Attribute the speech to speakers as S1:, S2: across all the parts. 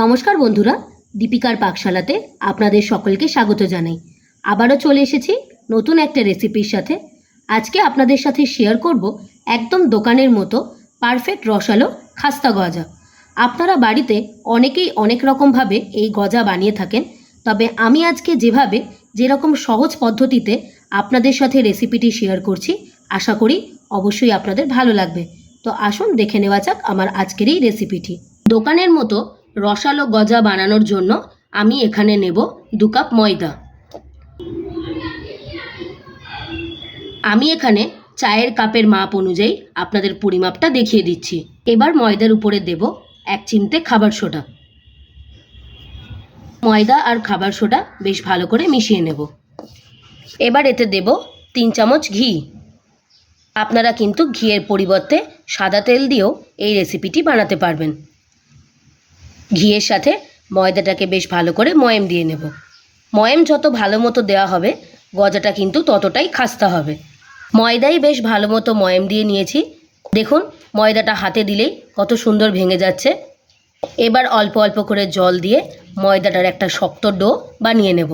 S1: নমস্কার বন্ধুরা, দীপিকার পাকশালাতে আপনাদের সকলকে স্বাগত জানাই। আবারও চলে এসেছি নতুন একটা রেসিপির সাথে। আজকে আপনাদের সাথে শেয়ার করব একদম দোকানের মতো পারফেক্ট রসালো খাস্তা গজা। আপনারা বাড়িতে অনেকেই অনেক রকমভাবে এই গজা বানিয়ে থাকেন, তবে আমি আজকে যেভাবে, যেরকম সহজ পদ্ধতিতে আপনাদের সাথে রেসিপিটি শেয়ার করছি, আশা করি অবশ্যই আপনাদের ভালো লাগবে। তো আসুন দেখে নেওয়া যাক আমার আজকের এই রেসিপিটি দোকানের মতো রসালো গজা বানানোর জন্য আমি এখানে নেব দু কাপ ময়দা। আমি এখানে চায়ের কাপের মাপ অনুযায়ী আপনাদের পরিমাপটা দেখিয়ে দিচ্ছি। এবার ময়দার উপরে দেব এক চিমটে খাবার সোডা। ময়দা আর খাবার সোডা বেশ ভালো করে মিশিয়ে নেব। এবার এতে দেব তিন চামচ ঘি। আপনারা কিন্তু ঘিয়ের পরিবর্তে সাদা তেল দিয়েও এই রেসিপিটি বানাতে পারবেন। ঘিয়ের সাথে ময়দাটাকে বেশ ভালো করে ময়েম দিয়ে নেব। ময়েম যত ভালো মতো দেওয়া হবে, গজাটা কিন্তু ততটাই খাস্তা হবে। ময়দাই বেশ ভালো মতো ময়েম দিয়ে নিয়েছি। দেখুন, ময়দাটা হাতে দিলেই কত সুন্দর ভেঙে যাচ্ছে। এবার অল্প অল্প করে জল দিয়ে ময়দাটার একটা শক্ত ডো বানিয়ে নেব।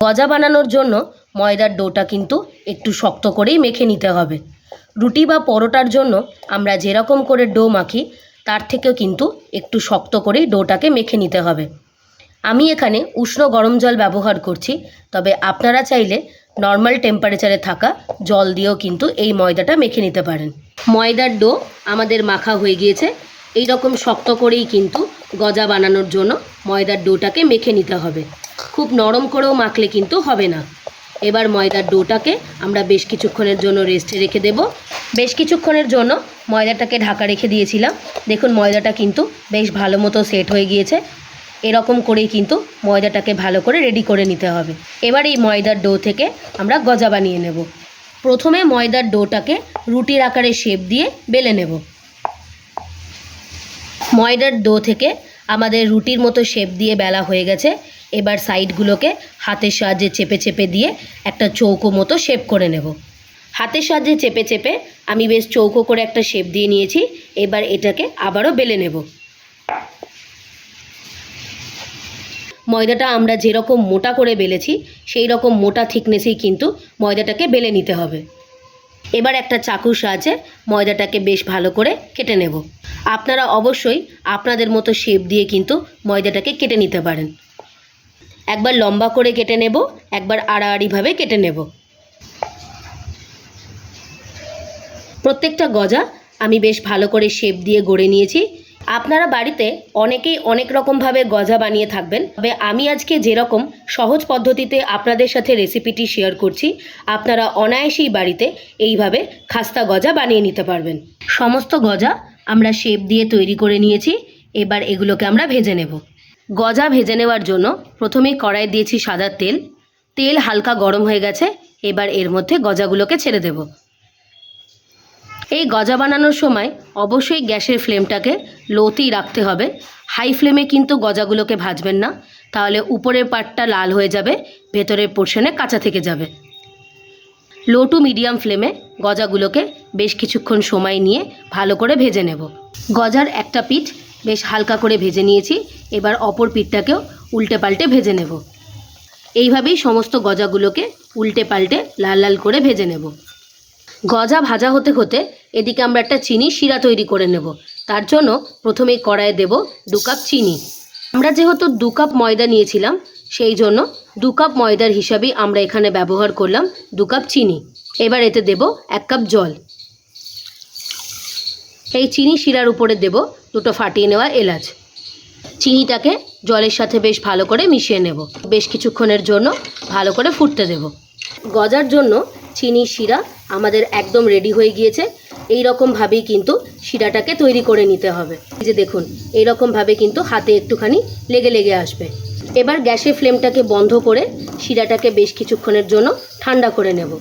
S1: গজা বানানোর জন্য ময়দার ডোটা কিন্তু একটু শক্ত করেই মেখে নিতে হবে। রুটি বা পরোটার জন্য আমরা যেরকম করে ডো মাখি তার থেকেও কিন্তু একটু শক্ত করেই ডোটাকে মেখে নিতে হবে। আমি এখানে উষ্ণ গরম জল ব্যবহার করছি, তবে আপনারা চাইলে নর্মাল টেম্পারেচারে থাকা জল দিয়েও কিন্তু এই ময়দাটা মেখে নিতে পারেন। ময়দার ডো আমাদের মাখা হয়ে গিয়েছে এই রকম শক্ত করেই কিন্তু গজা বানানোর জন্য ময়দার ডোটাকে মেখে নিতে হবে। খুব নরম করেও মাখলে কিন্তু হবে না। এবার ময়দার ডোটাকে আমরা বেশ কিছুক্ষণের জন্য রেস্টে রেখে দেব। বেশ কিছুক্ষণের জন্য ময়দাটাকে ঢাকা রেখে দিয়েছিলাম। দেখুন, ময়দাটা কিন্তু বেশ ভালো মতো সেট হয়ে গিয়েছে। এরকম করেই কিন্তু ময়দাটাকে ভালো করে রেডি করে নিতে হবে। এবার এই ময়দার ডো থেকে আমরা গজা বানিয়ে নেব। প্রথমে ময়দার ডোটাকে রুটির আকারে শেপ দিয়ে বেলে নেব। ময়দার ডো থেকে আমাদের রুটির মতো শেপ দিয়ে বেলা হয়ে গেছে। এবার সাইডগুলোকে হাতের সাহায্যে চেপে চেপে দিয়ে একটা চৌকো মতো শেপ করে নেব। হাতের সাহায্যে চেপে চেপে আমি বেশ চৌকো করে একটা শেপ দিয়ে নিয়েছি, এবার এটাকে আবারও বেলে নেব। ময়দাটা আমরা যেরকম মোটা করে বেলেছি, সেই রকম মোটা থিকনেসেই কিন্তু ময়দাটাকে বেলে নিতে হবে। এবার একটা চাকুর সাহায্যে ময়দাটাকে বেশ ভালো করে কেটে নেব। আপনারা অবশ্যই আপনাদের মতো শেপ দিয়ে কিন্তু ময়দাটাকে কেটে নিতে পারেন। একবার লম্বা করে কেটে নেব, একবার আড়াআড়িভাবে কেটে নেব। প্রত্যেকটা গজা আমি বেশ ভালো করে শেপ দিয়ে গড়ে নিয়েছি। আপনারা বাড়িতে অনেকেই অনেক রকমভাবে গজা বানিয়ে থাকবেন। তবে আমি আজকে যেরকম সহজ পদ্ধতিতে আপনাদের সাথে রেসিপিটি শেয়ার করছি, আপনারা অনায়াসেই বাড়িতে এইভাবে খাস্তা গজা বানিয়ে নিতে পারবেন। সমস্ত গজা আমরা শেপ দিয়ে তৈরি করে নিয়েছি, এবার এগুলোকে আমরা ভেজে নেব। গজা ভেজে নেওয়ার জন্য প্রথমেই কড়াই দিয়েছি সাদা তেল। তেল হালকা গরম হয়ে গেছে, এবার এর মধ্যে গজাগুলোকে ছেড়ে দেব। এই গজা বানানোর সময় অবশ্যই গ্যাসের ফ্লেমটাকে লোতেই রাখতে হবে। হাই ফ্লেমে কিন্তু গজাগুলোকে ভাজবেন না, তাহলে উপরের পার্টটা লাল হয়ে যাবে, ভেতরের পোর্শনে কাঁচা থেকে যাবে। লো টু মিডিয়াম ফ্লেমে গজাগুলোকে বেশ কিছুক্ষণ সময় নিয়ে ভালো করে ভেজে নেব। গজার একটা পিঠ বেশ হালকা করে ভেজে নিয়েছি। এবার অপর পিঠটাকেও উল্টে পাল্টে ভেজে নেব। এইভাবেই সমস্ত গজাগুলোকে উল্টে পাল্টে লাল লাল করে ভেজে নেব। গজা ভাজা হতে হতে এদিকে আমরা একটা চিনি শিরা তৈরি করে নেব। তার জন্য প্রথমেই কড়াইয়ে দেব দু কাপ চিনি। আমরা যেহেতু দু কাপ ময়দা নিয়েছিলাম, সেই জন্য দু কাপ ময়দার হিসাবেই আমরা এখানে ব্যবহার করলাম দু কাপ চিনি। এবার এতে দেব এক কাপ জল। এই চিনি শিরার উপরে দেব দুটো ফাটিয়ে নেওয়া এলাচ। চিনিটাকে জলের সাথে বেশ ভালো করে মিশিয়ে নেব। বেশ কিছুক্ষণের জন্য ভালো করে ফুটতে দেব। গজার জন্য চিনি শিরা আমাদের একদম রেডি হয়ে গিয়েছে। এই রকমভাবেই কিন্তু শিরাটাকে তৈরি করে নিতে হবে। যে দেখুন এই রকমভাবে কিন্তু হাতে একটুখানি লেগে লেগে আসবে। এবার গ্যাসের ফ্লেমটাকে বন্ধ করে শিরাটাকে বেশ কিছুক্ষণের জন্য ঠান্ডা করে নেব।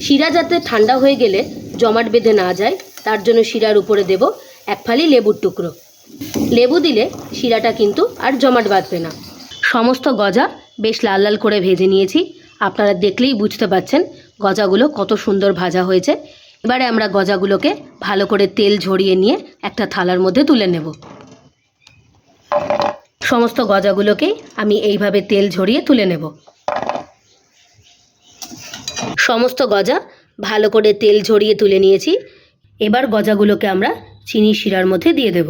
S1: শিরা যাতে ঠান্ডা হয়ে গেলে জমাট বেঁধে না যায়, তার জন্য শিরার উপরে দেব এক ফালি লেবুর টুকরো। লেবু দিলে শিরাটা কিন্তু আর জমাট বাঁধবে না। সমস্ত গজা বেশ লাল লাল করে ভেজে নিয়েছি। আপনারা দেখলেই বুঝতে পাচ্ছেন গজাগুলো কত সুন্দর ভাজা হয়েছে। এবারে আমরা গজাগুলোকে ভালো করে তেল ঝরিয়ে নিয়ে একটা থালার মধ্যে তুলে নেব। সমস্ত গজাগুলোকেই আমি এইভাবে তেল ঝরিয়ে তুলে নেব। সমস্ত গজা ভালো করে তেল ঝরিয়ে তুলে নিয়েছি। এবার গজাগুলোকে আমরা চিনি শিরার মধ্যে দিয়ে দেব।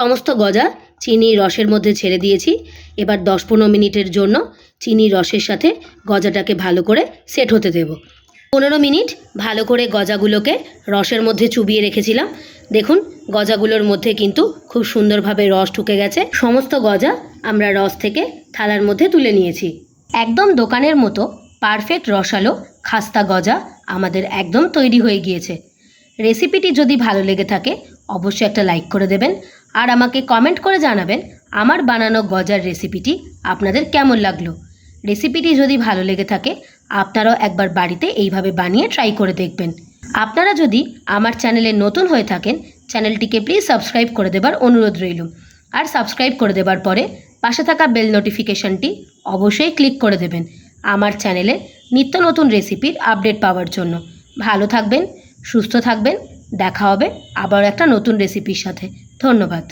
S1: সমস্ত গজা চিনি রসের মধ্যে ছেড়ে দিয়েছি। এবার দশ পনেরো মিনিটের জন্য চিনি রসের সাথে গজাটাকে ভালো করে সেট হতে দেব। পনেরো মিনিট ভালো করে গজাগুলোকে রসের মধ্যে চুবিয়ে রেখেছিলাম। দেখুন, গজাগুলোর মধ্যে কিন্তু খুব সুন্দরভাবে রস ঢুকে গেছে। সমস্ত গজা আমরা রস থেকে থালার মধ্যে তুলে নিয়েছি। একদম দোকানের মতো পারফেক্ট রসালো, খাস্তা গজা আমাদের একদম তৈরি হয়ে গিয়েছে। রেসিপিটি যদি ভালো লেগে থাকে, অবশ্যই একটা লাইক করে দেবেন আর আমাকে কমেন্ট করে জানাবেন আমার বানানো গজার রেসিপিটি আপনাদের কেমন লাগল। রেসিপিটি যদি ভালো লেগে থাকে, আপনারাও একবার বাড়িতে এইভাবে বানিয়ে ট্রাই করে দেখবেন। আপনারা যদি আমার চ্যানেলে নতুন হয়ে থাকেন, চ্যানেলটিকে প্লিজ সাবস্ক্রাইব করে দেবার অনুরোধ রইল। আর সাবস্ক্রাইব করে দেবার পরে পাশে থাকা বেল নোটিফিকেশনটি অবশ্যই ক্লিক করে দেবেন। আমার চ্যানেলে নিত্য নতুন রেসিপির আপডেট পাওয়ার জন্য। ভালো থাকবেন, সুস্থ থাকবেন, দেখা হবে আবার একটা নতুন রেসিপির সাথে। ধন্যবাদ।